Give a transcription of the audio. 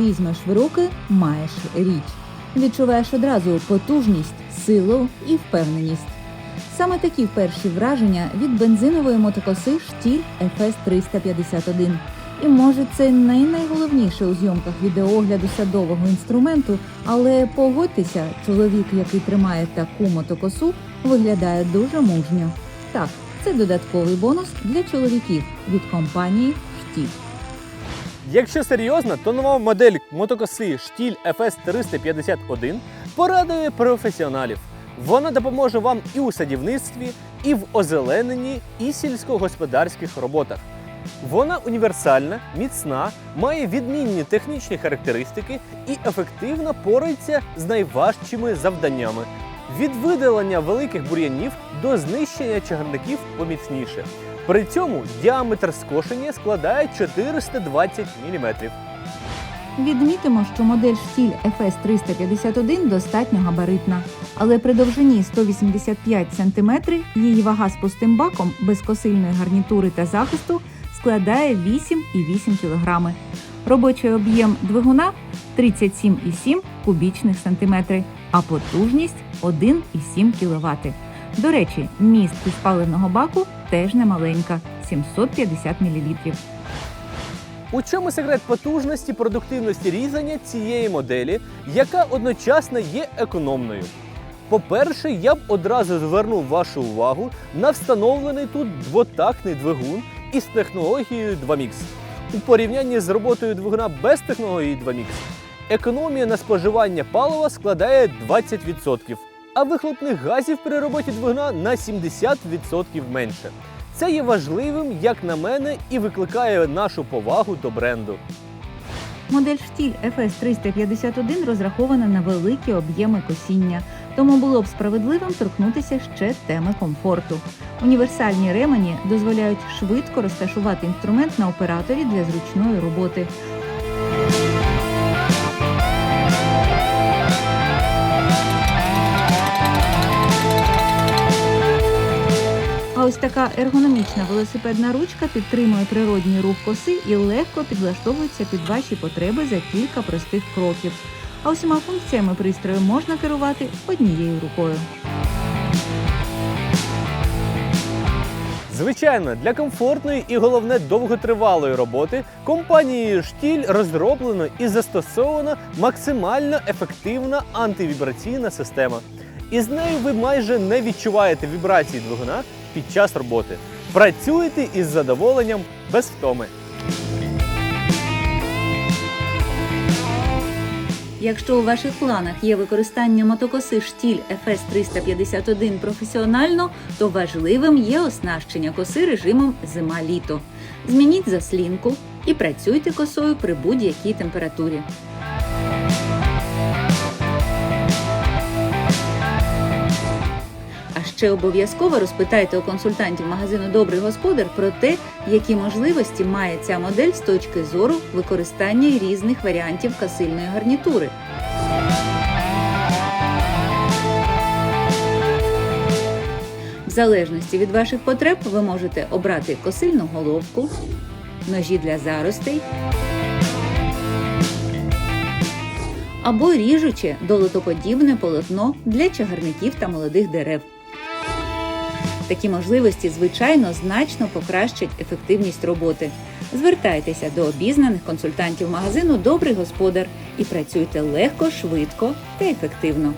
візьмеш в руки, маєш річ. Відчуваєш одразу потужність, силу і впевненість. Саме такі перші враження від бензинової мотокоси штіль FS 351. І може це не найголовніше у зйомках відеоогляду садового інструменту, але погодьтеся, чоловік, який тримає таку мотокосу, виглядає дуже мужньо. Так, це додатковий бонус для чоловіків від компанії Штіль. Якщо серйозно, то нова модель мотокоси штіль FS 351 порадує професіоналів. Вона допоможе вам і у садівництві, і в озелененні, і сільськогосподарських роботах. Вона універсальна, міцна, має відмінні технічні характеристики і ефективно порається з найважчими завданнями від видалення великих бур'янів до знищення чагарників поміцніше. При цьому діаметр скошення складає 420 мм. Відмітимо, що модель штіль FS 351 достатньо габаритна, але при довжині 185 см її вага з пустим баком без косильної гарнітури та захисту складає 8,8 кг. Робочий об'єм двигуна 37,7 кубічних сантиметри, а потужність 1,7 кВт. До речі, міст із паливного баку теж немаленька 750 мл. У чому секрет потужності продуктивності різання цієї моделі, яка одночасно є економною? По-перше, я б одразу звернув вашу увагу на встановлений тут двотактний двигун із технологією 2MIX. У порівнянні з роботою двигуна без технології 2MIX економія на споживання палива складає 20%, а вихлопних газів при роботі двигуна на 70% менше. Це є важливим, як на мене, і викликає нашу повагу до бренду. Модель штіль FS 351 розрахована на великі об'єми косіння, тому було б справедливим торкнутися ще теми комфорту. Універсальні ремені дозволяють швидко розташувати інструмент на операторі для зручної роботи. Така ергономічна велосипедна ручка підтримує природній рух коси і легко підлаштовується під ваші потреби за кілька простих кроків. А усіма функціями пристрою можна керувати однією рукою. Звичайно, для комфортної і головне довготривалої роботи компанією Штіль розроблено і застосована максимально ефективна антивібраційна система. І з нею ви майже не відчуваєте вібрації двигуна під час роботи. Працюєте із задоволенням без втоми. Якщо у ваших планах є використання мотокоси штіль FS 351 професіонально, то важливим є оснащення коси режимом зима-літо. Змініть заслінку і працюйте косою при будь-якій температурі. Ще обов'язково розпитайте у консультантів магазину Добрий господар про те, які можливості має ця модель з точки зору використання різних варіантів касильної гарнітури. В залежності від ваших потреб ви можете обрати косильну головку, ножі для заростей або ріжуче долотоподібне полотно для чагарників та молодих дерев. Такі можливості, звичайно, значно покращать ефективність роботи. Звертайтеся до обізнаних консультантів магазину Добрий господар і працюйте легко, швидко та ефективно.